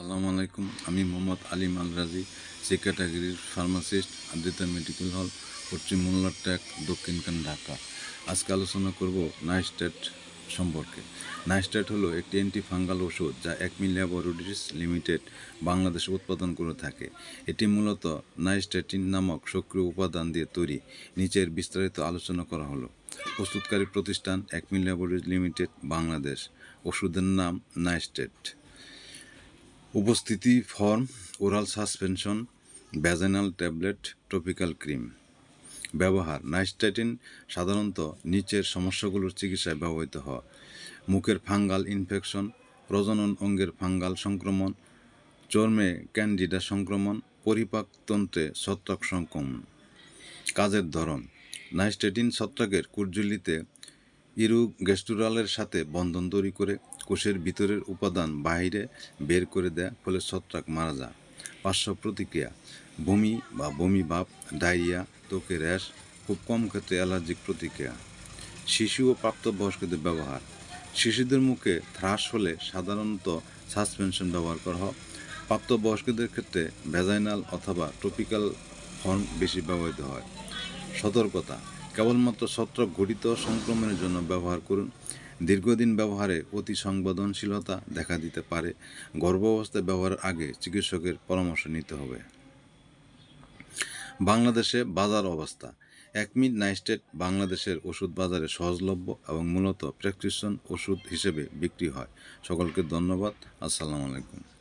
সালাম আলাইকুম, আমি মোহাম্মদ আলিম আল রাজি ক্যাটাগরির ফার্মাসিস্ট আদিতা মেডিকেল হল পশ্চিম মোল্লারট্যাক দক্ষিণখান ঢাকা। আজকে আলোচনা করব নাইস্টেট সম্পর্কে। নাইস্টেট হলো একটি অ্যান্টি ফাঙ্গাল ওষুধ যা একমি ল্যাবরেটরিজ লিমিটেড বাংলাদেশে উৎপাদন করে থাকে। এটি মূলত নাইস্টেটিন নামক সক্রিয় উপাদান দিয়ে তৈরি। নিচের বিস্তারিত আলোচনা করা হলো। প্রস্তুতকারী প্রতিষ্ঠান একমি ল্যাবরেটরিজ লিমিটেড বাংলাদেশ। ওষুধের নাম নাইস্টেট উপস্থিতি form, oral suspension vaginal tablet topical cream. ব্যবহার, নাইস্টাইটিন সাধারণত নিচের সমস্যাগুলোর চিকিৎসায় ব্যবহৃত হয়। মুখের ফাঙ্গাল ইনফেকশন, প্রজনন অঙ্গের ফাঙ্গাল সংক্রমণ, চর্মে ক্যান্ডিডা সংক্রমণ, পরিপাকতন্ত্রে ছত্রাক সংক্রমণ। কাজের ধরন নাইস্টেটিন ছত্রাকের কুরজুলিতে ইরুগেস্টুরালের সাথে বন্ধন তৈরি করে কোষের ভিতরের উপাদান বাইরে বের করে দেয়, ফলে ছত্রাক মারা যায়। পার্শ্ব প্রতিক্রিয়া, বমি বা বমি ভাব, ডায়রিয়া, ত্বকে র্যাশ, খুব কম ক্ষেত্রে অ্যালার্জিক প্রতিক্রিয়া। শিশু ও প্রাপ্তবয়স্কদের ব্যবহার, শিশুদের মুখে থ্রাস হলে সাধারণত সাসপেনশন ব্যবহার করা হয়। প্রাপ্তবয়স্কদের ক্ষেত্রে ভেজাইনাল অথবা ট্রপিক্যাল ফর্ম বেশি ব্যবহৃত হয়। সতর্কতা কেবলমাত্র ছত্রাক ঘটিত সংক্রমণের জন্য ব্যবহার করুন। দীর্ঘদিন ব্যবহারে অতি সংবেদনশীলতা দেখা দিতে পারে। গর্ভাবস্থায় ব্যবহারের আগে চিকিৎসকের পরামর্শ নিতে হবে। বাংলাদেশে বাজার অবস্থা। একমিট নাইস্টেট বাংলাদেশের ওষুধ বাজারে সহজলভ্য এবং মূলত প্রেসক্রিপশন ওষুধ হিসেবে বিক্রি হয়। সকলকে ধন্যবাদ। আসসালামু আলাইকুম।